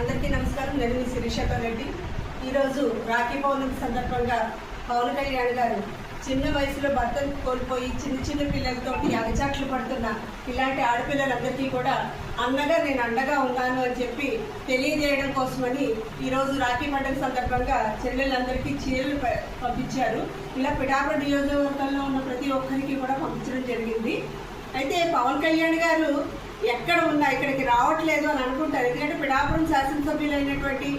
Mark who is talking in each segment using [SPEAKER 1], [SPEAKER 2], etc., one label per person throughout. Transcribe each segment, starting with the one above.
[SPEAKER 1] అందరికీ నమస్కారం. నేను మీ శిరీషతో రెడ్డి. ఈరోజు రాఖీ పౌర్ణమి సందర్భంగా పవన్ కళ్యాణ్ గారు చిన్న వయసులో భర్తను కోల్పోయి చిన్న చిన్న పిల్లలతోటి అగచాట్లు పడుతున్న ఇలాంటి ఆడపిల్లలందరికీ కూడా అన్నగా నేను అండగా ఉన్నాను అని చెప్పి తెలియజేయడం కోసమని ఈరోజు రాఖీ పండుగ సందర్భంగా చెల్లెలందరికీ చీరలు ప- పంపించారు. ఇలా పిఠాపురం నియోజకవర్గంలో ఉన్న ప్రతి ఒక్కరికి కూడా పంపించడం జరిగింది. అయితే పవన్ కళ్యాణ్ గారు ఎక్కడ ఉన్నా ఇక్కడికి రావట్లేదు అని అనుకుంటారు. ఎందుకంటే పిఠాపురం శాసనసభ్యులైనటువంటి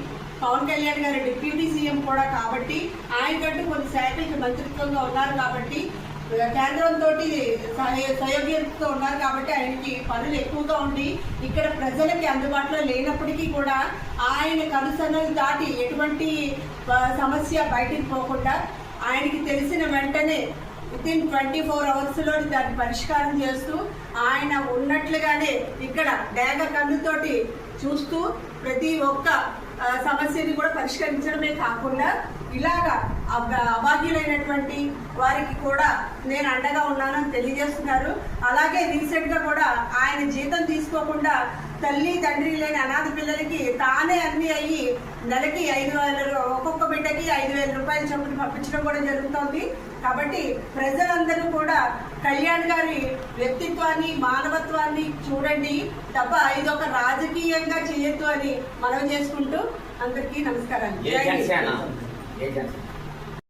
[SPEAKER 1] పవన్ కళ్యాణ్ గారు డిప్యూటీ సీఎం కూడా కాబట్టి ఆయనకంటూ కొన్ని శాఖలకి మంత్రిత్వంగా ఉన్నారు కాబట్టి కేంద్రంతో సయోగ్యంతో ఉన్నారు కాబట్టి ఆయనకి పనులు ఎక్కువగా ఉండి ఇక్కడ ప్రజలకి అందుబాటులో లేనప్పటికీ కూడా ఆయన కనుసనలు దాటి ఎటువంటి సమస్య బయటికి పోకుండా ఆయనకి తెలిసిన వెంటనే విత్ ఇన్ ట్వంటీ ఫోర్ అవర్స్లో దాన్ని పరిష్కారం చేస్తూ ఆయన ఉన్నట్లుగానే ఇక్కడ డేగ కన్నుతోటి చూస్తూ ప్రతి ఒక్క సమస్యని కూడా పరిష్కరించడమే కాకుండా ఇలాగా అభాగ్యులైనటువంటి వారికి కూడా నేను అండగా ఉన్నానని తెలియజేస్తున్నారు. అలాగే రీసెంట్గా కూడా ఆయన జీతం తీసుకోకుండా తల్లి తండ్రి లేని అనాథ పిల్లలకి తానే అన్ని అయ్యి నెలకి ఐదు వేల ఒక్కొక్క బిడ్డకి ఐదు వేల రూపాయల చొప్పున పంపించడం కూడా జరుగుతోంది. కాబట్టి ప్రజలందరూ కూడా కళ్యాణ్ గారి వ్యక్తిత్వాన్ని మానవత్వాన్ని చూడండి. తప్ప ఇది ఒక రాజకీయంగా చేయొద్దు అని మనం చేసుకుంటూ అందరికీ నమస్కారాలు.